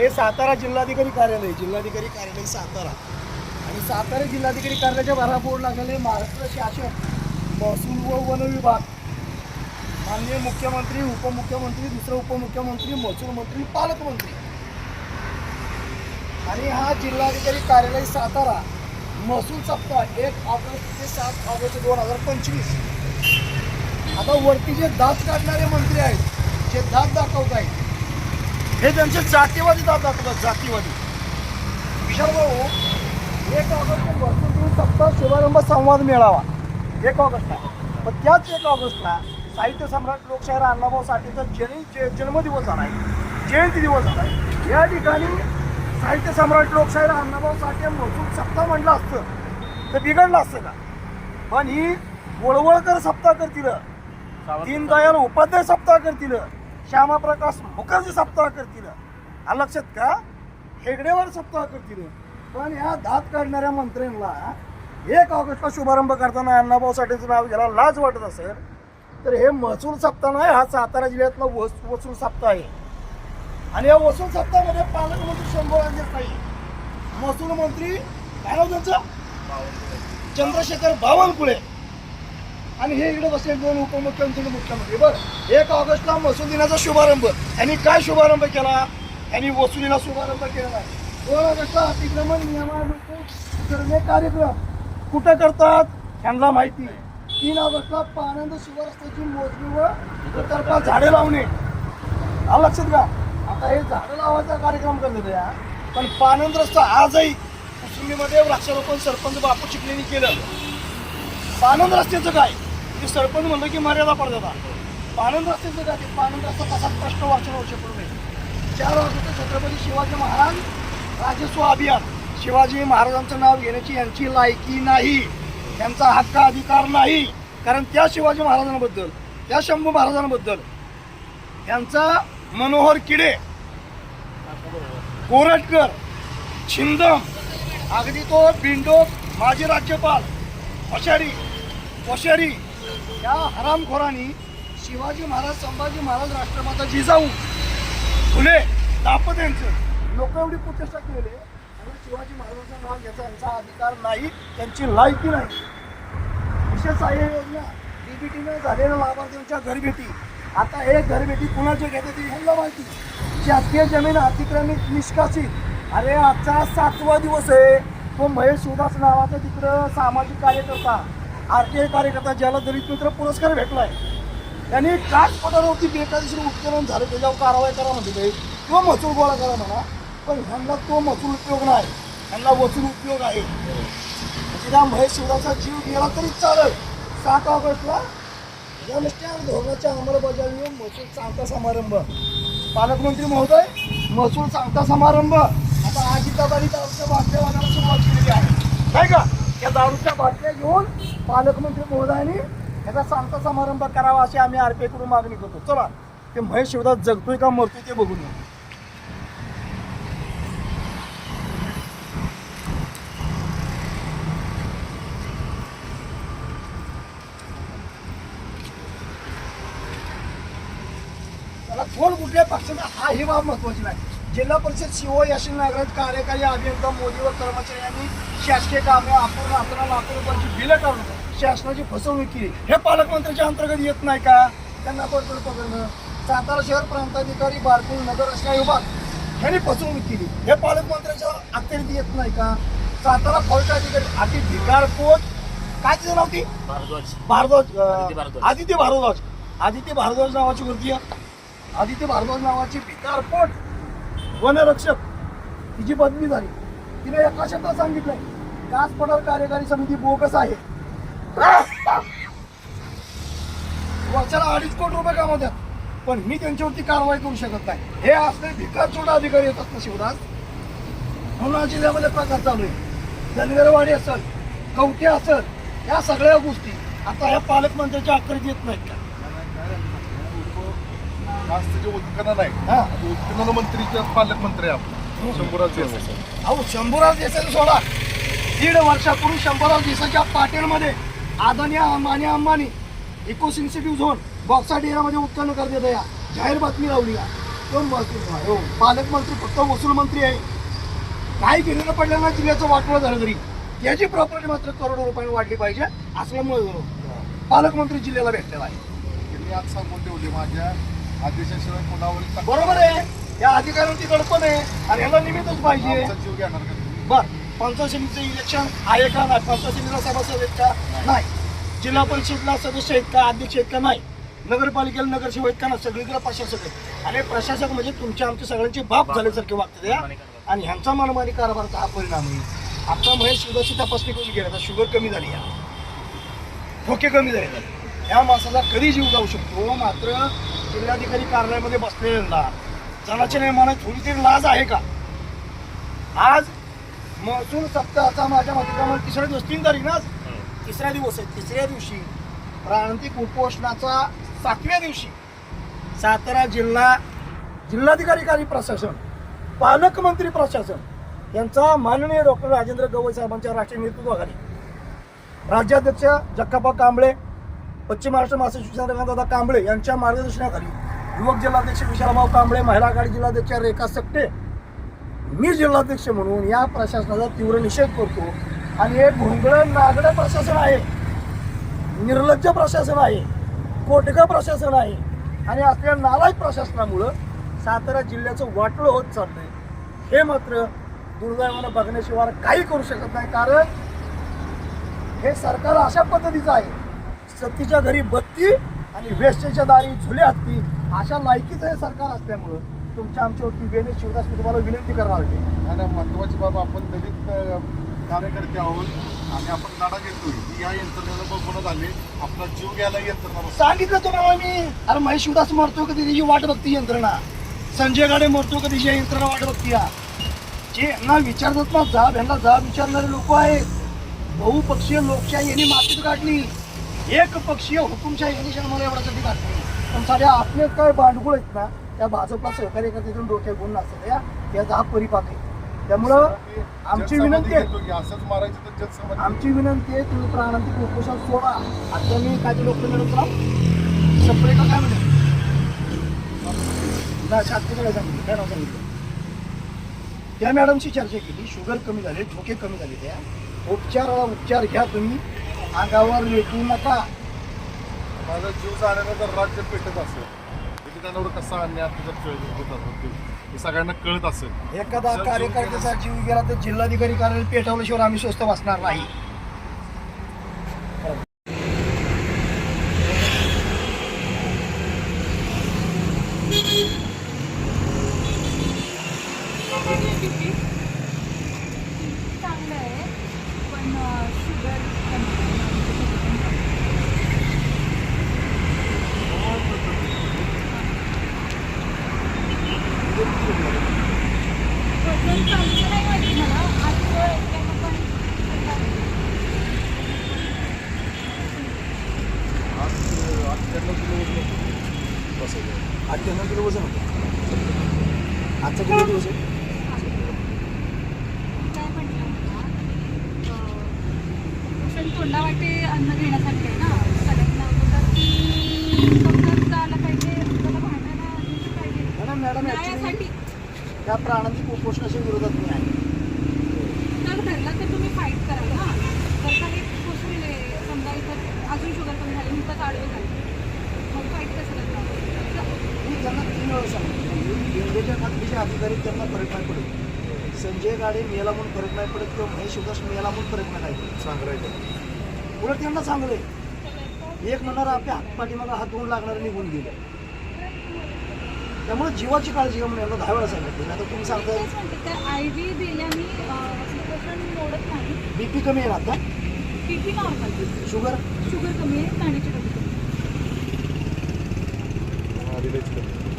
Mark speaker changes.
Speaker 1: हे सातारा जिल्हाधिकारी कार्यालय जिल्हाधिकारी कार्यालय सातारा. आणि सातारा जिल्हाधिकारी कार्यालयाच्या भरापोड लागलेले महाराष्ट्र शासन महसूल व वन विभाग. माननीय मुख्यमंत्री उपमुख्यमंत्री दुसरं उपमुख्यमंत्री महसूल मंत्री पालकमंत्री. आणि हा जिल्हाधिकारी कार्यालय सातारा महसूल सप्ताह एक ऑगस्ट ते सात ऑगस्ट दोन हजार पंचवीस. आता वरती जे दात काढणारे मंत्री आहेत जे दात दाखवत आहेत हे त्यांचे जातीवादी दाब दाखवतात जातीवादी. विशाल भाऊ एक ऑगस्ट महसूल सप्ताह शुभारंभ संवाद मेळावा. एक ऑगस्टला. पण त्याच एक ऑगस्टला साहित्य सम्राट लोकशाहीर अण्णाभाऊ साठेचा जयंती जय- जन्मदिवस झाला आहे. जयंती दिवस झाला आहे. या ठिकाणी साहित्य सम्राट लोकशाहीर अण्णाभाऊ साठे महसूल सप्ताह म्हणलं असतं तर बिघडलं असतं का? पण ही वळवळकर सप्ताह करतील. दीनदयाल उपाध्याय सप्ताह करतील. श्यामाप्रकाश मुखर्जी सप्ताह करतील. आलं लक्षात का हेगडेवर सप्ताह करतील. पण ह्या दात काढणाऱ्या मंत्र्यांना एक ऑगस्टला शुभारंभ करताना अण्णाभाऊ साठेचं नाव घ्यायला लाज वाटत असेल. तर हे महसूल सप्ताह नाही हा सातारा जिल्ह्यातला वस वसूल सप्ताह आहे. आणि या वसूल सप्ताहामध्ये पालकमंत्री शंभू नाही महसूल मंत्री काय नाव त्यांचं चंद्रशेखर बावनकुळे आणि हे इकडे बसले दोन उपमुख्यमंत्री मुख्यमंत्री. बरं एक ऑगस्टला महसूल दिनाचा शुभारंभ. यांनी काय शुभारंभ केला? यांनी वसुलीला शुभारंभ केला दोन ऑगस्टला अतिक्रमण नियमानुसार करणे कार्यक्रम. कुठं करतात? त्यांना माहिती तीन ऑगस्टला पानंद शिवरस्त्याची मोजणी व तर्फा झाडे लावणे. लक्षात का आता हे झाडं लावायचा कार्यक्रम करत या पण पानंद रस्ता आजही कुसुंबीमध्ये वृक्षारोपण सरपंच बापू चिखलेनी केलं. पानंद रस्त्याचं काय? ते सरपंच म्हणलं की मर्यादा पडतात पानंद रस्त्याचं काय पानंद रस्ता तसाच प्रश्न वाचन वर्षपूर्वी. चार ऑगस्ट छत्रपती शिवाजी महाराज राजस्व अभियान. शिवाजी महाराजांचं नाव घेण्याची यांची लायकी नाही. त्यांचा हक्क अधिकार नाही. कारण त्या शिवाजी महाराजांबद्दल त्या शंभू महाराजांबद्दल यांचा मनोहर किडे कोरटकर छिंदम अगदी तो बिंडो माजी राज्यपाल वशारी वशारी या हरामखोरांनी शिवाजी महाराज संभाजी महाराज राष्ट्रमाता जिजाऊ फुले दापत यांचं लोक एवढी प्रतिष्ठा केले. आणि शिवाजी महाराजांचं नाव घ्यायचा यांचा अधिकार नाही त्यांची लायकी नाही. विशेष सहाय्य योजना डीबीटीनं झालेल्या लाभार्थ्यांच्या घरभेटी. आता हे घरभेटी कुणाचे घेते ते ह्यांना माहिती. शासकीय जमीन अतिक्रमित निष्कासित. अरे आजचा सातवा दिवस आहे. तो महेश उदास नावाचा तिकडं सामाजिक कार्यकर्ता. आर टी आय कार्यकर्ता ज्याला दलित मित्र पुरस्कार आहे त्यांनी काचपटावरती बेकायदेशीर उत्खनन झालं त्याच्यावर कारवाई करा म्हणते काही किंवा महसूल गोळा करा म्हणा पण ह्यांना तो महसूल उपयोग नाही. ह्यांना वसूल उपयोग आहे. म्हणजे त्या महेश शिवराचा जीव गेला तरी चालेल. सात ऑगस्टला जनस्टँड धोरणाच्या अंमलबजावणी महसूल सांगता समारंभ. पालकमंत्री महोदय महसूल सांगता समारंभ. आता अजिताबाई दारूच्या बाटल्या सुरुवात केलेली आहे. नाही का? या दारूच्या बाटल्या घेऊन पालकमंत्री महोदयांनी याचा सांगता समारंभ करावा अशी आम्ही आर पी मागणी करतो चला ते महेश शिवदास जगतोय का मरतोय ते बघून येऊ. त्याला कोण कुठल्या पक्षाचा हा ही बाब महत्वाची नाही जिल्हा परिषद सीओ यशील नागराज कार्यकारी अभियंता मोदी व कर्मचाऱ्यांनी शासकीय कामे अपूर्ण अकरा लाख रुपयांची बिलं काढून शासनाची फसवणूक केली. हे पालकमंत्र्याच्या अंतर्गत येत नाही का? त्यांना बरोबर पकडणं सातारा शहर प्रांताधिकारी बारकुल नगर रचना विभाग ह्यांनी फसवणूक केली. हे पालकमंत्र्याच्या अखत्यारीत येत नाही का? सातारा फौज अधिकारी अति भिकार पोट काय तिचं नाव ती?
Speaker 2: भारद्वाज.
Speaker 1: भारद्वाज
Speaker 2: आदित्य भारद्वाज.
Speaker 1: आदित्य भारद्वाज. नावाची वृत्ती आदित्य भारद्वाज नावाची भिकारपोट वनरक्षक तिची बदली झाली तिने एका शब्दात सांगितलंय? कास पठार कार्यकारी समिती बोगस आहे. वर्षाला अडीच कोटी रुपये कामवतात पण मी त्यांच्यावरती कारवाई करू शकत नाही. हे असले भिकारचोट अधिकारी येतात ना शिवराज? म्हणून जिल्ह्यामध्ये प्रकार चालू आहे. धनगरवाडी असेल कवटे असेल या सगळ्या गोष्टी आता ह्या पालकमंत्र्याच्या अखरीत येत नाहीत का?
Speaker 3: जे उत्खनन आहे
Speaker 1: हा
Speaker 3: उत्खनन मंत्रीच्या पालकमंत्री आपण. शंभूराज देसाई.
Speaker 1: अहो शंभूराज देसाई सोडा. दीड वर्षापूर्वी शंभूराज देसाईच्या पाटीलमध्ये Adani Ambani Ambani eco sensitive zone Buxa डेरामध्ये उत्खनन करण्यात या जाहीर बातमी लावली महसूल आहे. हो पालकमंत्री फक्त वसूल मंत्री आहे. काही गिरणं पडल्यानं जिल्ह्याचं वाटोळं झालं तरी. याची प्रॉपर्टी मात्र करोडो रुपयांनी वाढली पाहिजे असल्यामुळे पालकमंत्री जिल्ह्याला भेटलेला आहे.
Speaker 3: आज सांगून ठेवले माझ्या आदेशाशिवाय तक्रार
Speaker 1: बरोबर आहे. या अधिकाऱ्यांची दडपण आहे आणि ह्याला निमित्तच पाहिजे.
Speaker 3: आमचा जीव घेणार का तुम्ही?
Speaker 1: बर. पंचायत समितीचं इलेक्शन आहे का नाही? पंचायत समितीला सभासद आहेत का? नाही. जिल्हा परिषदला सदस्य आहेत का? अध्यक्ष आहेत का? नाही. नगरपालिकेला नगरसेवक आहेत का? नाही. सगळीकडे प्रशासक आहेत. आणि प्रशासक म्हणजे तुमच्या आमच्या सगळ्यांचे बाप झाल्यासारखे वागतात या. आणि ह्यांचा मनमानी कारभाराचा हा परिणाम आहे. आता महेश शुगरची तपासणी करून गेला तर शुगर कमी झाली या. ठोके कमी झाले. ह्या माणसाचा कधी जीव जाऊ शकतो? मात्र जिल्हाधिकारी कार्यालयामध्ये बसलेल्यांना जनाच्या नियमाने थोडी तरी लाज आहे का? आज महसूल सप्ताहाचा माझ्या मते तिसऱ्या दिवस तीन तारीख ना तिसऱ्या दिवस आहे तिसऱ्या दिवशी. प्रांतिक उपोषणाचा सातव्या दिवशी. सातारा जिल्हा जिल्हाधिकारी कार्य प्रशासन पालकमंत्री प्रशासन यांचा माननीय डॉक्टर राजेंद्र गवई साहेबांच्या राष्ट्रीय नेतृत्वाखाली. राज्याध्यक्ष जक्काप्पा कांबळे पश्चिम महाराष्ट्र महासचिव दादा कांबळे यांच्या मार्गदर्शनाखाली युवक जिल्हाध्यक्ष विशालभाऊ कांबळे महिला आघाडी जिल्हाध्यक्ष रेखा सकटे मी जिल्हाध्यक्ष म्हणून या प्रशासनाचा तीव्र निषेध करतो. आणि हे भोंगळं नागडं प्रशासन आहे निर्लज्ज प्रशासन आहे कोटकं प्रशासन आहे. आणि असल्या नालायक प्रशासनामुळं सातारा जिल्ह्याचं वाटलं होत चाललंय. हे मात्र दुर्दैवानं बघण्याशिवाय काही करू शकत नाही कारण हे सरकार अशा पद्धतीचं आहे सत्तीच्या घरी बत्ती आणि वेश्टेच्या दारी झुले हत्ती अशा लायकीचं हे सरकार असल्यामुळं तुमच्या आमच्यावरती बेने शिवदास मी तुम्हाला विनंती करणार आहे.
Speaker 3: आणि महत्वाची बाब आपण दलित कार्यकर्ते आहोत आणि आपण लढा घेतोय. या यंत्रणेला बघूनच आले आपला जीव घ्यायला यंत्रणा.
Speaker 1: सांगितलं तुम्हाला मी. अरे महेश शिवदास मरतो कधी त्याची वाट बघती यंत्रणा. संजय गाडे मरतो कधी त्याची यंत्रणा वाट बघती या. जे यांना विचारतात ना जाब यांना जाब विचारणारे लोक आहेत. बहुपक्षीय लोकशाही यांनी मातीत काढली एक पक्षीय हुकुमशाही यांनी जन्माला एवढ्यासाठी काढली पण साध्या आपले काय भांडकुळ आहेत ना त्या भाजपला सहकार्य करण्यातून डोक्यात गुण नसतात या याचा हा परिपाक आहे त्यामुळं आमची विनंती आहे.
Speaker 3: असंच मारायचं
Speaker 1: आमची विनंती आहे तुम्ही प्राणांतिक उपोषण सोडा. आता मी काय ते डॉक्टर मॅडम सप्रे का काय म्हणते नाही शास्त्री काय सांगितलं? काय नाव सांगितलं? त्या मॅडमशी चर्चा केली शुगर कमी झाले ठोके कमी झाले त्या. उपचाराला उपचार घ्या तुम्ही. अंगावर लेटू नका.
Speaker 3: माझा जीव जाण्याला जर राज्य पेटत असेल. तर त्यांच्यावर कसा अन्याय होत असेल. हे सगळ्यांना कळत असेल.
Speaker 1: एखादा कार्यकर्त्याचा जीव गेला तर जिल्हाधिकारी कार्यालय पेटवल्याशिवाय आम्ही स्वस्त बसणार नाही
Speaker 2: चांगलं आहे पण शुगर चांगलं नाही वाटत मला आज एकानं पण
Speaker 3: आज अठ्ठ्याण्णव किलो वजन होतं.
Speaker 1: किलो आजचा किती दिवस आहे
Speaker 2: काय तोंडावाटे अन्न घेण्यासाठी आहे ना सगळ्यांना पाहिजे पाहिजे
Speaker 1: मॅडम त्या प्राणांतिक उपोषणाच्या विरोधात मी आहे.
Speaker 2: तर धरलं तर तुम्ही फाईट कराल ना. तर काही गोष्टी समजा इथं अजून शुगर कमी झाली मी तर आडवे झाले. मग फाईट कसं करणार?
Speaker 1: मी त्यांना तीन वेळा सांगितलं इंडियाच्या खात्याचे जे अधिकारी त्यांना फरक नाही पडत. संजय गाडे मेला म्हणून फरक नाही पडत किंवा महेश शिवदास मेला म्हणून फरक नाही पडत.
Speaker 3: सांगायचं
Speaker 1: उलट त्यांना चांगलंय एक म्हणणार आपल्या हात पाठीमागा हात धुवून लागणार निघून गेले. त्यामुळे जीवाची काळजी घ्या म्हणून यांना दहा वेळा सांगितलं. आता तुम्ही
Speaker 2: त्या आय व्ही दिल्याने सिच्युएशन मोडत नाही.
Speaker 1: बीपी कमी आहे ना आता
Speaker 2: B P normal
Speaker 1: sugar
Speaker 2: sugar कमी आहे पाण्याची कमी.
Speaker 3: हा, करतो.